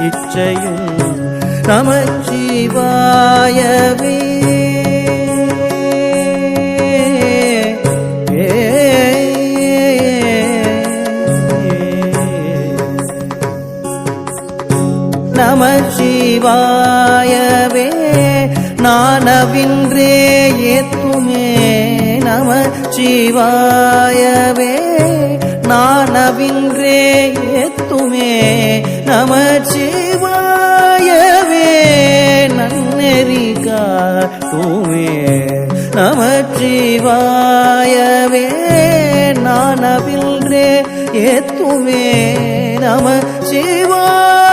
இச்சையும் நமச்சிவாயவே. நமச்சிவாயவே நானவின்றே ஏத்துமே. நமச்சிவாயவே நானவின்றே ஏத்துமே. நமச்சிவாயவே நன்னெறி காட்டுமே. நமச்சிவாயவே நானவின்றே ஏத்துமே. நம சிவா